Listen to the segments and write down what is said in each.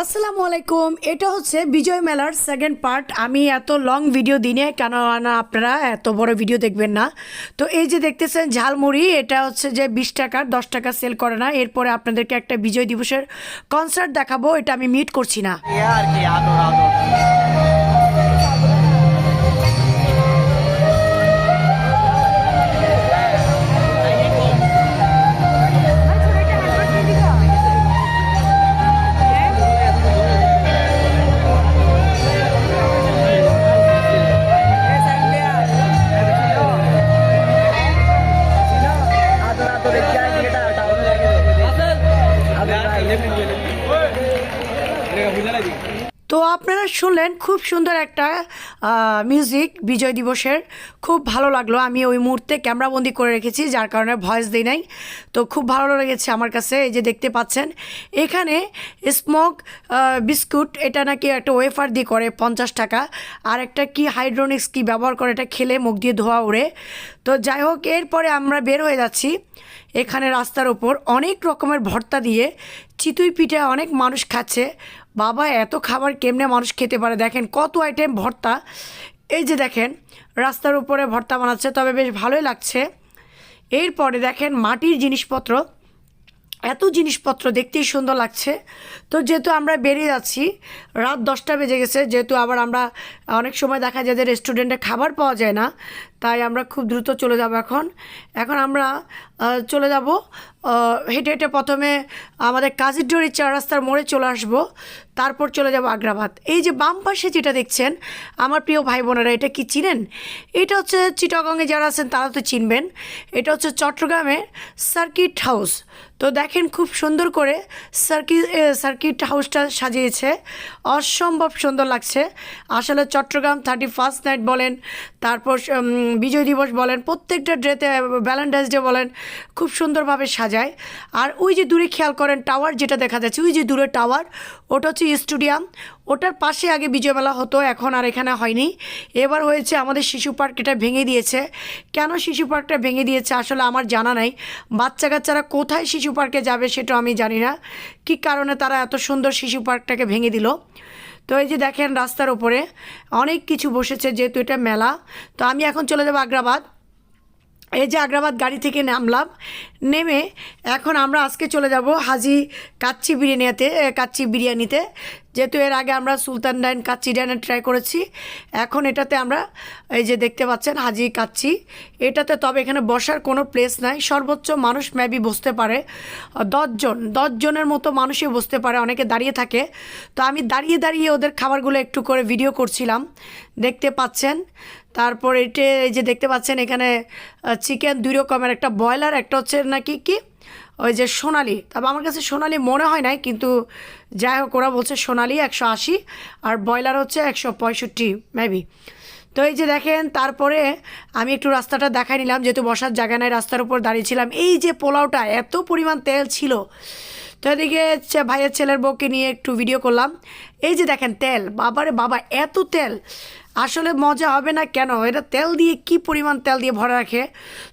আসসালামু আলাইকুম, এটা হচ্ছে বিজয় মেলার সেকেন্ড পার্ট আমি এত লং ভিডিও দিনে কেন না আপনারা এত বড় ভিডিও দেখবেন না। তো এই যে দেখতেছেন ঝালমুড়ি, এটা হচ্ছে যে বিশ টাকার দশ টাকা সেল করে না। এরপরে আপনাদেরকে একটা বিজয় দিবসের কনসার্ট দেখাবো, এটা আমি মিট করছি না। তো আপনারা শুনলেন খুব সুন্দর একটা মিউজিক বিজয় দিবসের। খুব ভালো লাগল, আমি ওই মুহূর্তে ক্যামেরাবন্দি করে রেখেছি, যার কারণে ভয়েস দিই নাই। তো খুব ভালো লেগেছে আমার কাছে, এই যে দেখতে পাচ্ছেন। এখানে স্মোক বিস্কুট এটা নাকি একটা ওয়েফার দিয়ে করে, পঞ্চাশ টাকা। আর একটা কি হাইড্রোনিক্স কি ব্যবহার করে, এটা খেলে মুখ দিয়ে ধোয়া উড়ে তো যাই হোক, এরপরে আমরা বের হয়ে যাচ্ছি। এখানে রাস্তার ওপর অনেক রকমের ভর্তা দিয়ে চিতুই পিঠা অনেক মানুষ খাচ্ছে। বাবা, এত খাবার কেমনে মানুষ খেতে পারে? দেখেন কত আইটেম ভর্তা। এই যে দেখেন, রাস্তার উপরে ভর্তা বানাচ্ছে, তবে বেশ ভালোই লাগছে। এরপরে দেখেন মাটির জিনিসপত্র। এত জিনিসপত্র দেখতেই সুন্দর লাগছে। তো যেহেতু আমরা বেরিয়ে যাচ্ছি, রাত দশটা বেজে গেছে, যেহেতু আবার আমরা, অনেক সময় দেখা যায় যে রেস্টুরেন্টে খাবার পাওয়া যায় না, তাই আমরা খুব দ্রুত চলে যাব এখন। এখন আমরা চলে যাব হেঁটে হেঁটে প্রথমে আমাদের কাজিডোরি চার রাস্তার মোড়ে চলে আসব। তারপর চলে যাব আগ্রাবাদ। এই যে বাম পাশে যেটা দেখছেন, আমার প্রিয় ভাই বোনেরা, এটা কি চিনেন? এটা হচ্ছে চিটাগংয়ে যারা আছেন তারা তো চিনবেন। এটা হচ্ছে চট্টগ্রামে সার্কিট হাউস। তো দেখেন খুব সুন্দর করে সার্কিট সার্কিট হাউসটা সাজিয়েছে। অসম্ভব সুন্দর লাগছে। আসলে চট্টগ্রাম থার্টি ফার্স্ট নাইট বলেন, তারপর বিজয় দিবস বলেন, প্রত্যেকটা ড্রেতে ভ্যালেন্টাইন্স ডে বলেন, খুব সুন্দরভাবে সাজায়। আর ওই যে দূরে খেয়াল করেন, টাওয়ার যেটা দেখা যাচ্ছে, ওই যে দূরে টাওয়ার, ওটা হচ্ছে স্টেডিয়াম ওটার পাশে আগে বিজয়মেলা হতো, এখন আর এখানে হয়নি। এবার হয়েছে আমাদের শিশু পার্ক এটা ভেঙে দিয়েছে। কেন শিশু পার্কটা ভেঙে দিয়েছে আসলে আমার জানা নাই। বাচ্চা কাচ্চারা কোথায় শিশু পার্কে যাবে সেটা আমি জানি না। কী কারণে তারা এত সুন্দর শিশু পার্কটাকে ভেঙে দিল? তো এই যে দেখেন রাস্তার ওপরে অনেক কিছু বসেছে, যেহেতু এটা মেলা। তো আমি এখন চলে যাব আগ্রাবাদ। এই যে আগ্রাবাদ গাড়ি থেকে নামলাম, নেমে এখন আমরা আজকে চলে যাব হাজি কাচ্চি বিরিয়ানিতে কাচ্চি বিরিয়ানিতে। যেহেতু এর আগে আমরা সুলতান ডাইন কাচ্চি ডাইনে ট্রাই করেছি, এখন এটাতে আমরা এই যে দেখতে পাচ্ছেন হাজি কাচ্চি, এটাতে তবে এখানে বসার কোনো প্লেস নাই, সর্বোচ্চ মানুষ ম্যাবি বসতে পারে দশজন দশজনের মতো মানুষই বসতে পারে, অনেকে দাঁড়িয়ে থাকে। তো আমি দাঁড়িয়ে দাঁড়িয়ে ওদের খাবারগুলো একটু করে ভিডিও করছিলাম, দেখতে পাচ্ছেন। তারপর এটা এই যে দেখতে পাচ্ছেন এখানে চিকেন দুই রকমের, একটা ব্রয়লার, একটা হচ্ছে নাকি কি? ওই যে সোনালি, তবে আমার কাছে সোনালি মনে হয় নাই, কিন্তু যাই হোক, ওরা বলছে সোনালি একশো আশি, আর ব্রয়লার হচ্ছে একশো পঁয়ষট্টি মেবি তো এই যে দেখেন, তারপরে আমি একটু রাস্তাটা দেখাই নিলাম, যেহেতু বসার জায়গা নাই, রাস্তার উপর দাঁড়িয়েছিলাম এই যে পোলাওটা, এত পরিমাণ তেল ছিল। তো এদিকে ভাইয়ের ছেলের বউকে নিয়ে একটু ভিডিও করলাম। এই যে দেখেন, তেল, বাবারে বাবা, এত তেল। আসলে মজা হবে না কেন? এটা তেল দিয়ে কি পরিমাণ তেল দিয়ে ভরা রাখে?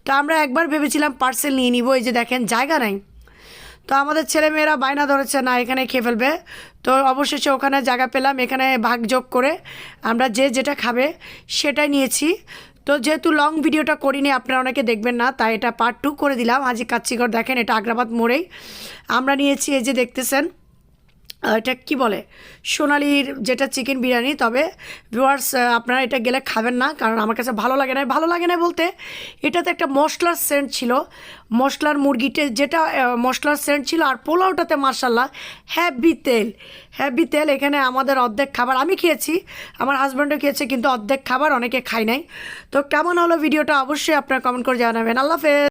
তো আমরা একবার ভেবেছিলাম পার্সেল নিয়ে নিব, এই যে দেখেন, জায়গা নাই। তো আমাদের ছেলেমেয়েরা বায়না ধরেছে, না এখানে খেয়ে ফেলবে। তো অবশেষে ওখানে জায়গা পেলাম, এখানে ভাগ ভাগযোগ করে আমরা যে যেটা খাবে সেটাই নিয়েছি। তো যেহেতু লং ভিডিওটা করিনি, আপনারা অনেকে দেখবেন না, তাই এটা পার্ট টু করে দিলাম। আজই কাচ্চিগড় দেখেন, এটা আগ্রাবাদ মোড়েই। আমরা নিয়েছি, এই যে দেখতেছেন এটা কি বলে? সোনালির যেটা চিকেন বিরিয়ানি, তবে ভিউয়ার্স আপনারা এটা গেলে খাবেন না, কারণ আমার কাছে ভালো লাগে না ভালো লাগে না বলতে, এটাতে একটা মশলার সেন্ট ছিল। মশলার মুরগিতে যেটা মশলার সেন্ট ছিল, আর পোলাওটাতে মার্শাল্লাহ হ্যাভি তেল। হ্যাভি তেল, এখানে আমাদের অর্ধেক খাবার আমি খেয়েছি, আমার হাজব্যান্ডও খেয়েছে, কিন্তু অর্ধেক খাবার অনেকে খাই নাই। তো কেমন হলো ভিডিওটা অবশ্যই আপনারা কমেন্ট করে জানাবেন। আল্লাহ হাফেজ!